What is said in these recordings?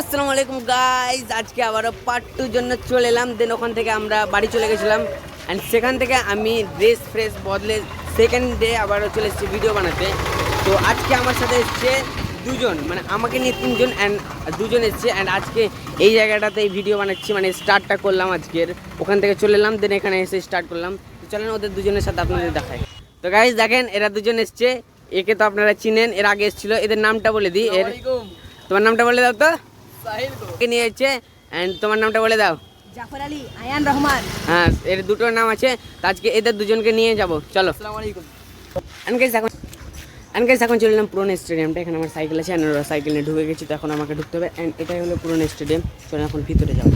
আসসালামু আলাইকুম গাইজ আজকে আবারও পার্ট টুর জন্য চলে এলাম। দেন ওখান থেকে আমরা বাড়ি চলে গেছিলাম। অ্যান্ড সেখান থেকে আমি ড্রেস ফ্রেস বদলে সেকেন্ড ডে আবারও চলে এসেছি ভিডিও বানাতে। তো আজকে আমার সাথে এসছে দুজন মানে আমাকে নিয়ে তিনজন অ্যান্ড দুজন এসছে। অ্যান্ড আজকে এই জায়গাটাতে এই ভিডিও বানাচ্ছি মানে স্টার্টটা করলাম আজকের। ওখান থেকে চলে এলাম দেন এখানে এসে স্টার্ট করলাম। তো চলেন ওদের দুজনের সাথে আপনাদের দেখায় তো গাইজ দেখেন এরা দুজন এসছে। একে তো আপনারা চিনেন এর আগে এসেছিল। এদের নামটা বলে দিই। এর তোমার নামটা বলে দাও তো। নিয়ে এসছে? অ্যান্ড তোমার নামটা বলে দাও। জাফর আলী আয়ান রহমান। হ্যাঁ এর দুটো নাম আছে আজকে এদের দুজনকে নিয়ে যাব। চলো। আনকেস এখন আনকেস এখন চলে এলাম পুরনো স্টেডিয়ামটা। এখানে আমার সাইকেল আছে আর সাইকেল নিয়ে ঢুকে গেছি তো এখন আমাকে ঢুকতে হবে। অ্যান্ড এটাই হলো পুরনো স্টেডিয়াম। চলো এখন ভিতরে যাব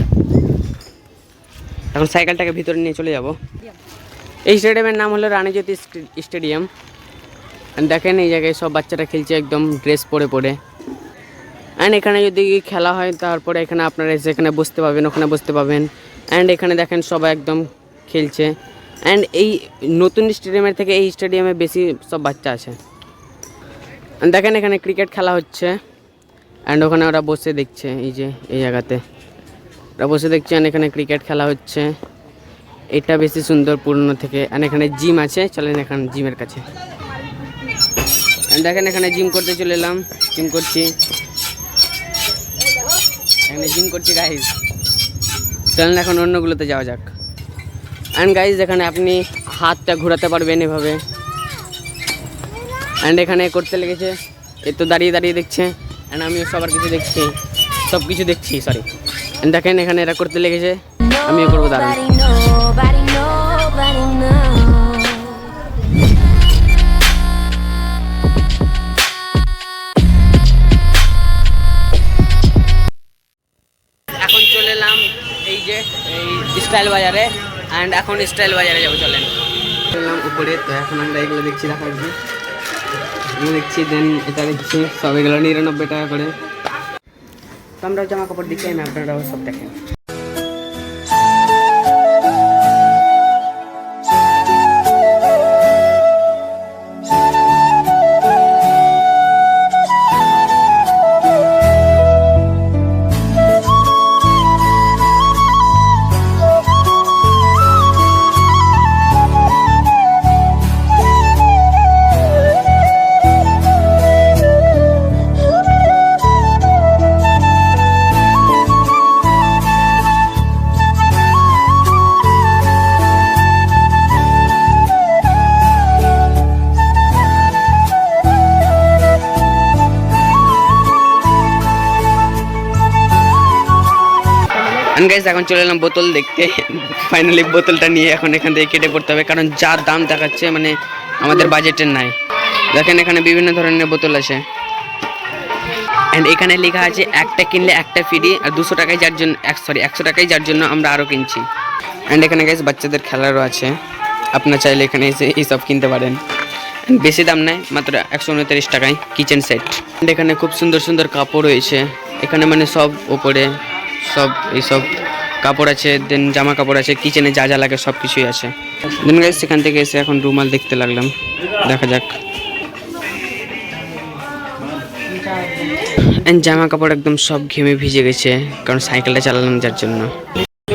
এখন সাইকেলটাকে ভিতরে নিয়ে চলে যাব। এই স্টেডিয়ামের নাম হলো রানীজ্যোতি স্টে- স্টেডিয়াম। দেখেন এই জায়গায় সব বাচ্চারা খেলছে একদম ড্রেস পরে পরে। অ্যান্ড এখানে যদি খেলা হয়, তারপরে এখানে আপনারা এসে এখানে বসতে পাবেন ওখানে বসতে পাবেন অ্যান্ড এখানে দেখেন সবাই একদম খেলছে। অ্যান্ড এই নতুন স্টেডিয়ামের থেকে এই স্টেডিয়ামে বেশি সব বাচ্চা আছে। দেখেন এখানে ক্রিকেট খেলা হচ্ছে। অ্যান্ড ওখানে ওরা বসে দেখছে, এই যে, এই জায়গাতে। ওরা বসে দেখছে অ্যান্ড এখানে ক্রিকেট খেলা হচ্ছে। এটা বেশি সুন্দর পুরনো থেকে। অ্যান্ড এখানে জিম আছে, চলেন এখানে জিমের কাছে। দেখেন এখানে জিম করতে চলে এলাম। জিম করছি। এখানে জিম করছি গাইজ চলেন এখন অন্যগুলোতে যাওয়া যাক। অ্যান্ড গাইজ এখানে আপনি হাতটা ঘোরাতে পারবেন এভাবে। অ্যান্ড এখানে করতে লেগেছে। এ তো দাঁড়িয়ে দাঁড়িয়ে দেখছে। অ্যান্ড আমিও সবার কিছু দেখছি। সব কিছু দেখছি সরি দেখেন এখানে এরা করতে লেগেছে। আমিও করব দাঁড়ান অ্যান্ড এখন স্টাইল বাজারে যাব, চলেন। উপরে, তো এখন আমরা এগুলো দেখছি রাখার এগুলো দেখছি দেন এটা দেখছি, সব এগুলো নিরানব্বই টাকা করে। তো আমরা জামা কাপড় দেখি আমি আপনারাও সব দেখেন। আমি গাইজ এখন চলে এলাম বোতল দেখতে। ফাইনালি বোতলটা নিয়ে এখন এখান থেকে কেটে পড়তে হবে, কারণ যা দাম দেখাচ্ছে মানে আমাদের বাজেটের নাই। দেখেন এখানে বিভিন্ন ধরনের বোতল আছে। অ্যান্ড এখানে লেখা আছে, একটা কিনলে একটা ফ্রি আর দুশো টাকায় যার জন্য, এক সরি একশো টাকায় যার জন্য আমরা আরও কিনছি। অ্যান্ড এখানে গাইজ বাচ্চাদের খেলারও আছে। আপনার চাইলে এখানে এসে এইসব কিনতে পারেন। বেশি দাম নেয় মাত্র একশো উনত্রিশ টাকায় কিচেন সেট এখানে খুব সুন্দর সুন্দর কাপড় রয়েছে। এখানে মানে সব ওপরে সব এইসব কাপড় আছে, দেন জামা কাপড় আছে কিচেনে যা যা লাগে সব কিছুই আছে। দেন গাইজ সেখান থেকে এসে এখন রুমাল দেখতে লাগলাম। দেখা যাক। জামা কাপড় একদম সব ঘেমে ভিজে গেছে, কারণ সাইকেলটা চালালাম যার জন্য।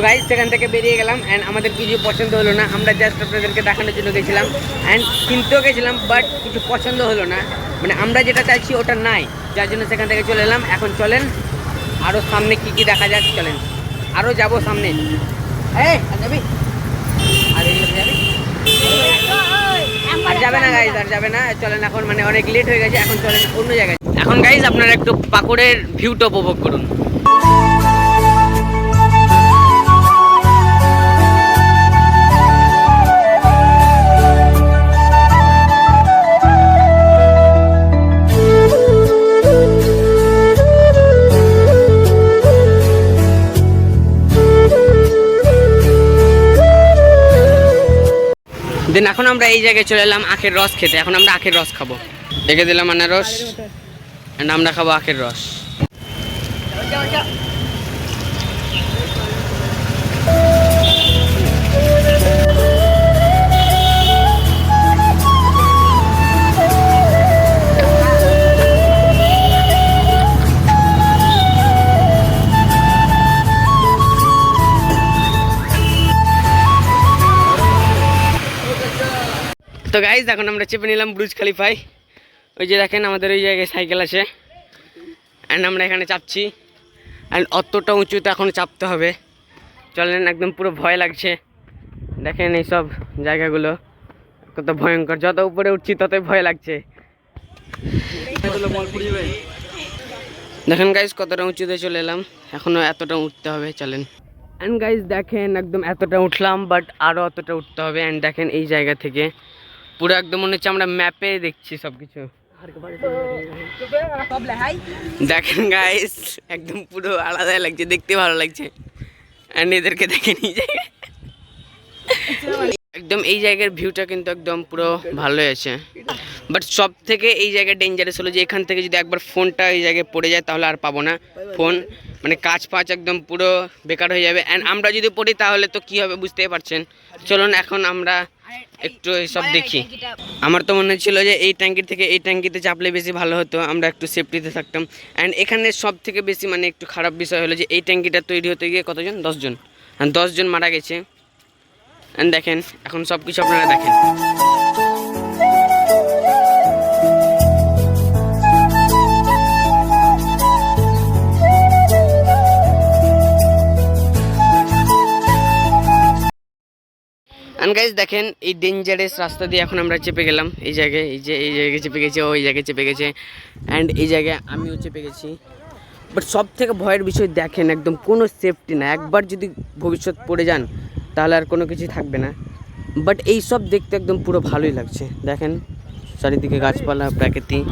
গাইজ সেখান থেকে বেরিয়ে গেলাম অ্যান্ড আমাদের কিছু পছন্দ হলো না, আমরা জাস্ট আপনাদেরকে দেখানোর জন্য গেছিলাম। অ্যান্ড কিনতেও গেছিলাম বাট কিছু পছন্দ হলো না। মানে আমরা যেটা চাইছি, ওটা নাই। যার জন্য সেখান থেকে চলে এলাম। এখন চলেন আরও সামনে কি কি দেখা যাচ্ছে চলেন। আরও যাব সামনে। হ্যাঁ আর যাবি? না গাইজ আর যাবে না। চলেন এখন মানে অনেক লেট হয়ে গেছে, এখন চলেন অন্য জায়গায়। এখন গাইজ আপনারা একটু পাকুড়ের ভিউটা উপভোগ করুন। দেন এখন আমরা এই জায়গায় চলে এলাম আখের রস খেতে। এখন আমরা আখের রস খাব। দেখে দিলাম আনারস। অ্যান্ড আমরা খাব আখের রস। তো গাইজ এখন আমরা চেপে নিলাম ব্রুজ খালিফাই ওই যে দেখেন, আমাদের ওই জায়গায় সাইকেল আছে। অ্যান্ড আমরা এখানে চাপছি। অ্যান্ড অতটা উঁচুতে এখন চাপতে হবে। চলেন, একদম পুরো ভয় লাগছে। দেখেন এইসব জায়গাগুলো। কত ভয়ঙ্কর। যত উপরে উঠছি, ততই ভয় লাগছে। দেখেন গাইজ কতটা উঁচুতে চলে এলাম। এখনও এতটা উঠতে হবে, চলেন। অ্যান্ড গাইজ দেখেন, একদম এতটা উঠলাম বাট আরও অতটা উঠতে হবে। অ্যান্ড দেখেন এই জায়গা থেকে। পুরো একদম মনে হচ্ছে আমরা ম্যাপে দেখছি সব কিছু দেখেন গাইস একদম পুরো আলাদা লাগছে, দেখতে ভালো লাগছে। অ্যান্ড এদেরকে এই জায়গায় একদম এই জায়গার ভিউটা কিন্তু একদম পুরো ভালো আছে। বাট সব থেকে এই জায়গায় ডেঞ্জারাস হলো যে এখান থেকে যদি একবার ফোনটা এই জায়গায় পড়ে যায় তাহলে আর পাবো না। ফোন মানে কাজ ফাজ একদম পুরো বেকার হয়ে যাবে। অ্যান্ড আমরা যদি পড়ি তাহলে তো কী হবে বুঝতেই পারছেন। চলুন, এখন আমরা একটু এইসব দেখি। আমার তো মনে ছিল যে এই ট্যাঙ্কির থেকে এই ট্যাঙ্কিতে চাপলে বেশি ভালো হতো আমরা একটু সেফটিতে থাকতাম। অ্যান্ড এখানে সব থেকে বেশি মানে একটু খারাপ বিষয় হলো যে এই ট্যাঙ্কিটা তৈরি হতে গিয়ে কতজন? দশজন। আর দশজন মারা গেছে। অ্যান্ড দেখেন এখন সব কিছু আপনারা দেখেন। অ্যান্ড গাইজ দেখেন, এই ডেঞ্জারাস রাস্তা দিয়ে এখন আমরা চেপে গেলাম। এই জায়গায়, এই যে, এই জায়গায় চেপে গেছে ও এই জায়গায় চেপে গেছে। অ্যান্ড এই জায়গায় আমিও চেপে গেছি। বাট সব থেকে ভয়ের বিষয় দেখেন, একদম কোনো সেফটি না। একবার যদি ভবিষ্যৎ পড়ে যান, তাহলে আর কোনো কিছু থাকবে না। বাট এই সব দেখতে একদম পুরো ভালোই লাগছে। দেখেন, চারিদিকে গাছপালা প্রাকৃতিক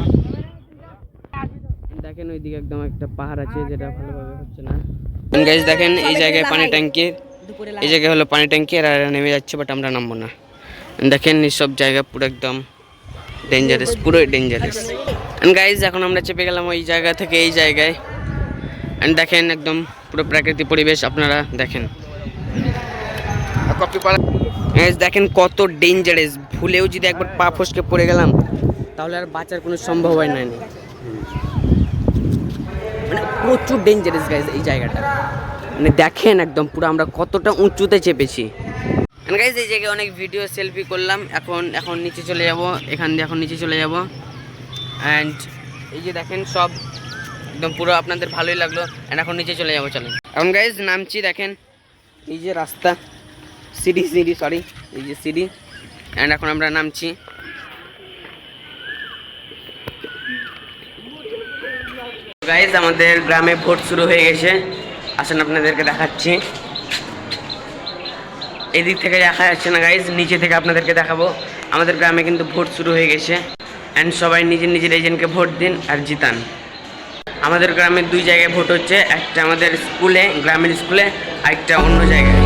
দেখেন, ওইদিকে একদম একটা পাহাড় আছে, যেটা ভালোভাবে হচ্ছে না। গাইজ দেখেন, এই জায়গায় পানি ট্যাঙ্কি এই জায়গায় হলো পানি ট্যাঙ্কি আর নেমে যাচ্ছে বাট আমরা নামবো না। দেখেন এইসব জায়গা পুরো একদম ডেঞ্জারাস পুরোই ডেঞ্জারাস অ্যান্ড গাইজ এখন আমরা চেপে গেলাম ওই জায়গা থেকে এই জায়গায়। অ্যান্ড দেখেন একদম পুরো প্রাকৃতিক পরিবেশ আপনারা দেখেন। দেখেন কত ডেঞ্জারাস ভুলেও যদি একবার পা ফসকে পড়ে গেলাম তাহলে আর বাঁচার কোনো সম্ভাবনা নেই। মানে প্রচুর ডেঞ্জারাস গাইজ এই জায়গাটা। মানে দেখেন একদম পুরো আমরা কতটা উঁচুতে চেপেছি। এই জায়গায় অনেক ভিডিও সেলফি করলাম। এখন এখন নিচে চলে যাব। এখান দিয়ে এখন নিচে চলে যাব। অ্যান্ড এই যে দেখেন সব একদম পুরো আপনাদের ভালোই লাগল। অ্যান্ড এখন নিচে চলে যাব, চলেন। এখন গাইজ নামছি, দেখেন। এই যে রাস্তা। সিডি সিডি সরি এই যে সিডি অ্যান্ড এখন আমরা নামছি। গাইজ আমাদের গ্রামে ভোট শুরু হয়ে গেছে। আসেন, আপনাদেরকে দেখাচ্ছি। এদিক থেকে দেখা যাচ্ছে না গাইজ নিচে থেকে আপনাদেরকে দেখাবো। আমাদের গ্রামে কিন্তু ভোট শুরু হয়ে গেছে। অ্যান্ড সবাই নিজের নিজের এজেন্টকে ভোট দিন আর জিতান। আমাদের গ্রামে দুই জায়গায় ভোট হচ্ছে, একটা আমাদের স্কুলে, গ্রামের স্কুলে, আর একটা অন্য জায়গায়।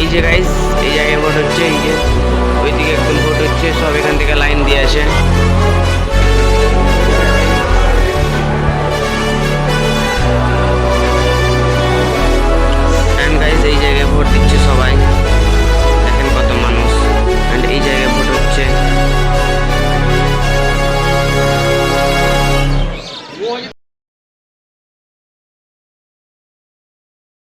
এই যে গাইজ এই জায়গায় ভোট হচ্ছে, এই যে। ওইদিকে একদম ভোট হচ্ছে, সব এখান থেকে লাইন দিয়ে আছে